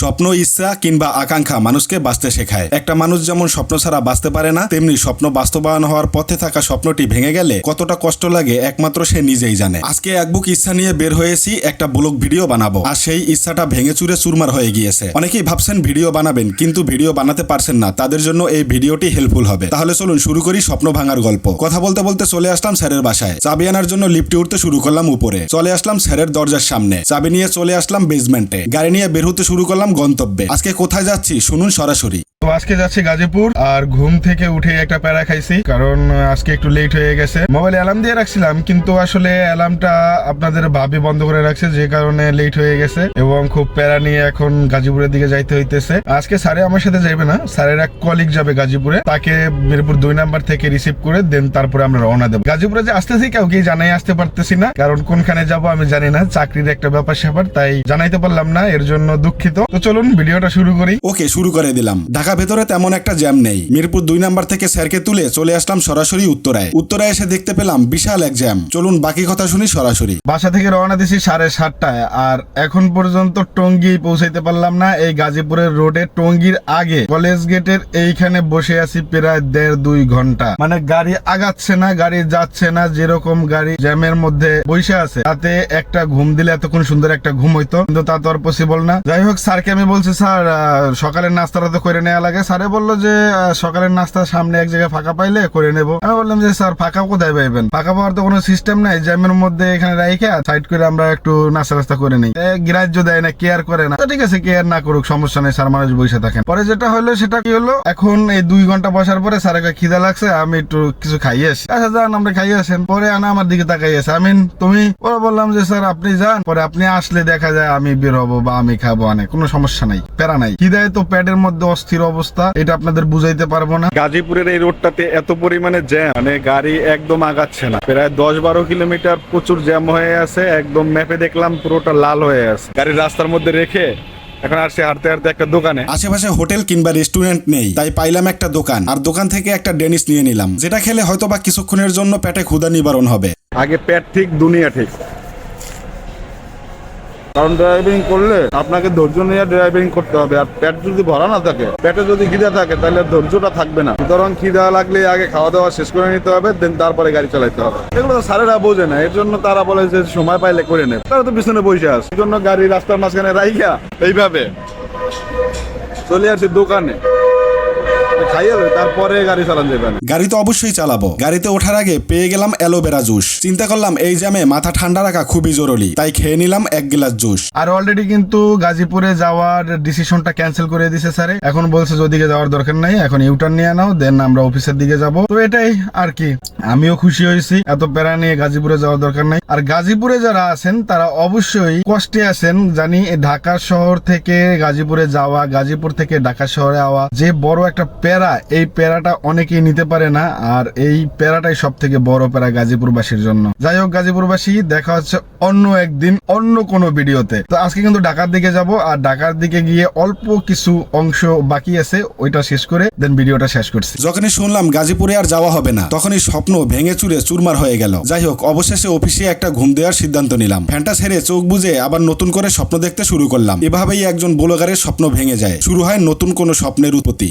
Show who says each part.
Speaker 1: স্বপ্ন ইচ্ছা কিংবা আকাঙ্ক্ষা মানুষকে বাঁচতে শেখায়। একটা মানুষ যেমন স্বপ্ন ছাড়া বাঁচতে পারে না, তেমনি স্বপ্ন বাস্তবায়ন হওয়ার পথে থাকা স্বপ্নটি ভেঙে গেলে কতটা কষ্ট লাগে একমাত্র সে নিজেই জানে। আজকে এক বুক ইচ্ছা নিয়ে বের হয়েছি, একটা ব্লগ ভিডিও বানাবো। আর সেই ইচ্ছাটা ভেঙে চুরে চুরমার হয়ে গিয়েছে। অনেকেই ভাবছেন ভিডিও বানাবেন, কিন্তু ভিডিও বানাতে পারছেন না। তাদের জন্য এই ভিডিওটি হেল্পফুল হবে। তাহলে চলুন শুরু করি স্বপ্ন ভাঙার গল্প। কথা বলতে বলতে চলে আসলাম স্যারের বাসায়। চাবি আনার জন্য লিফটে উঠতে শুরু করলাম উপরে। চলে আসলাম স্যারের দরজার সামনে। চাবি নিয়ে চলে আসলাম বেসমেন্টে গাড়ি নিয়ে বের হতে শুরু করলাম গন্তব্যে। আজকে কোথায় যাচ্ছি? শুনুন সরাসরি।
Speaker 2: তো আজকে যাচ্ছি গাজীপুর, আর ঘুম থেকে উঠে একটা প্যারা খাইছি, কারণ আজকে একটু লেট হয়ে গেছে। মোবাইলে অ্যালার্ম দিয়ে রাখছিলাম, কিন্তু আসলে অ্যালার্মটা আপনাদের ভাবি বন্ধ করে রাখছে, যে কারণে লেট হয়ে গেছে, এবং খুব প্যারা নিয়ে এখন গাজীপুরের দিকে যাইতে হইতেছে। আজকে স্যারে আমার সাথে যাইবে না স্যারের এক কলিগ যাবে গাজীপুরে, তাকে মিরপুর দুই নাম্বার থেকে রিসিভ করে দেন তারপরে আমরা রওনা দেবো। গাজীপুরে যে আসতেছি কাউকে জানাই আসতে পারতেছি না, কারণ কোনখানে যাব আমি জানি না, চাকরির একটা ব্যাপার স্যাপার, তাই জানাইতে পারলাম না, এর জন্য দুঃখিত। তো চলুন, ভিডিওটা শুরু করি।
Speaker 1: ওকে শুরু করে দিলাম। ঢাকা ভেতরে তেমন একটা জ্যাম নেই। মিরপুর দুই নাম্বার থেকে স্যারকে তুলে চলে আসলাম সরাসরি উত্তরায়। উত্তরায় এসে দেখতে পেলাম বিশাল এক জ্যাম। চলুন বাকি কথা শুনি সরাসরি।
Speaker 2: বাসা থেকে রওনা দিছি সাড়ে সাতটায়, আর এখন পর্যন্ত টঙ্গি পৌঁছাইতে পারলাম না এই গাজীপুরের রোডে। টঙ্গির আগে কলেজ গেটের এইখানে বসে আছি প্রায় দেড় দুই ঘণ্টা। মানে গাড়ি আগাচ্ছে না, গাড়ি যাচ্ছে না, যেরকম গাড়ি জ্যামের মধ্যে বসে আছে। তাতে একটা ঘুম দিলে এতক্ষণ সুন্দর একটা ঘুম হইতো, কিন্তু তা তো আর পসিবল না। যাই হোক, স্যারকে আমি বলছি, স্যার সকালের নাস্তাটা তো করে নেওয়া লাগে। স্যারে বলল যে সকালের নাস্তা সামনে এক জায়গায় ফাঁকা পাইলে করে নেব। আমি বললাম যে, স্যার, ফাঁকা কোথায় পাইবেন? ফাঁকা পাওয়ার তো কোনো সিস্টেম নাই। জ্যামের মধ্যে এখানে রাইখে সাইড করে আমরা একটু নাস্তা নাস্তা করে নিই। গ্রাহ্য দেয় না কেয়ার করে না। ঠিক আছে কেয়ার না করুক, সমস্যা নেই, স্যার মানুষ বসে থাকেন। পরে যেটা হলো, সেটা কি হলো? এখন এই দুই ঘণ্টা বসার পরে স্যার খিদা লাগছে, আমি একটু কিছু খাইয়ে আসি। আচ্ছা যান আমরা খাইয়ে আসেন। পরে আনা আমার দিকে তাকাই আছে। আমিন, তুমি? পরে বললাম যে, স্যার, আপনি যান। পরে আপনি আসলে দেখা যায় আমি বের হব বা আমি খাব অনেক কোনো সমস্যা নাই, প্যারা নাই। খিদায় তো প্যাডের মধ্যে অস্থির অবস্থা এটা আপনাদের বুঝাইতে পারব না।
Speaker 3: গাজীপুরের এই রোডটাতে এত পরিমাণে জ্যাম মানে গাড়ি একদম আগাচ্ছে না। প্রায় দশ বারো কিলোমিটার প্রচুর জ্যাম হয়ে আছে একদম ম্যাপে দেখলাম পুরোটা লাল হয়ে আছে। গাড়ি রাস্তার মধ্যে রেখে এখন আসছে হাঁটতে হাঁটতে একটা দোকানে।
Speaker 1: আশেপাশে হোটেল কিংবা রেস্টুরেন্ট নেই তাই পাইলাম একটা দোকান। আর দোকান থেকে একটা ডেনিস নিয়ে নিলাম যেটা খেলে হয়তো বা কিছুক্ষণের জন্য পেটে ক্ষুধা নিবারণ হবে।
Speaker 3: আগে পেট ঠিক দুনিয়া ঠিক। কারণ ড্রাইভিং করলে আপনাকে ধৈর্য নিয়ে ড্রাইভিং করতে হবে। আর পেট যদি ভরা না থাকে, পেটে যদি খিদা থাকে, তাহলে ধৈর্যটা থাকবে না। সুতরাং খিদা লাগলে আগে খাওয়া দাওয়া শেষ করে নিতে হবে দেন তারপরে গাড়ি চালাইতে হবে। এগুলো তো স্যারেরা বোঝে না, এর জন্য তারা বলে যে সময় পাইলে করে নেবে তারা তো পিছনে বসে আস জন্য গাড়ি রাস্তার মাঝখানে রাইখা, এইভাবে। চলে আসে দোকানে। খাইয়ে তারপরে গাড়ি চালান যাবে
Speaker 1: গাড়ি তো অবশ্যই চালাবো। গাড়িতে ওঠার আগে পেয়ে গেলাম অ্যালোভেরা জুস। চিন্তা করলাম এই জ্যামে মাথা ঠান্ডা রাখা খুবই জরুরি তাই খেয়ে নিলাম এক গ্লাস জুস।
Speaker 2: আর অলরেডি কিন্তু গাজীপুরে যাওয়ার ডিসিশনটা ক্যান্সেল করে দিছে স্যারে এখন বলছে যে ওদিকে যাওয়ার দরকার নাই এখন ইউটার্ন নিয়ে নাও দেন আমরা অফিসের দিকে যাব। তো এটাই আর কি। আমিও খুশি হয়েছি এত প্যারা নিয়ে গাজীপুরে যাওয়ার দরকার নাই। আর গাজীপুরে যারা আছেন তারা অবশ্যই কষ্টে আছেন জানি ঢাকা শহর থেকে গাজীপুরে যাওয়া গাজীপুর থেকে ঢাকা শহরে আওয়া যে বড় একটা প্যারা এই প্যারাটা অনেকেই নিতে পারে না, আর এই প্যারাটাই সব থেকে বড় প্যারা গাজীপুরবাসীর জন্য। যাই হোক, গাজীপুরবাসী, দেখা হচ্ছে অন্য একদিন, অন্য কোনো ভিডিওতে। তো আজকে কিন্তু ঢাকার দিকে যাব, আর ঢাকার দিকে গিয়ে অল্প কিছু অংশ বাকি আছে, ওইটা শেষ করে, দেন ভিডিওটা শেষ করছি।
Speaker 1: যখনই শুনলাম গাজীপুরে আর যাওয়া হবে না, তখনই স্বপ্ন ভেঙে চুরে চুরমার হয়ে গেল। যাই হোক, অবশেষে অফিসে একটা ঘুম দেওয়ার সিদ্ধান্ত নিলাম। ফ্যানটা ছেড়ে চোখ বুঝে আবার নতুন করে স্বপ্ন দেখতে শুরু করলাম। এভাবেই একজন ব্লগারের স্বপ্ন ভেঙে যায়। শুরু হয় নতুন কোনো স্বপ্নের উৎপত্তি।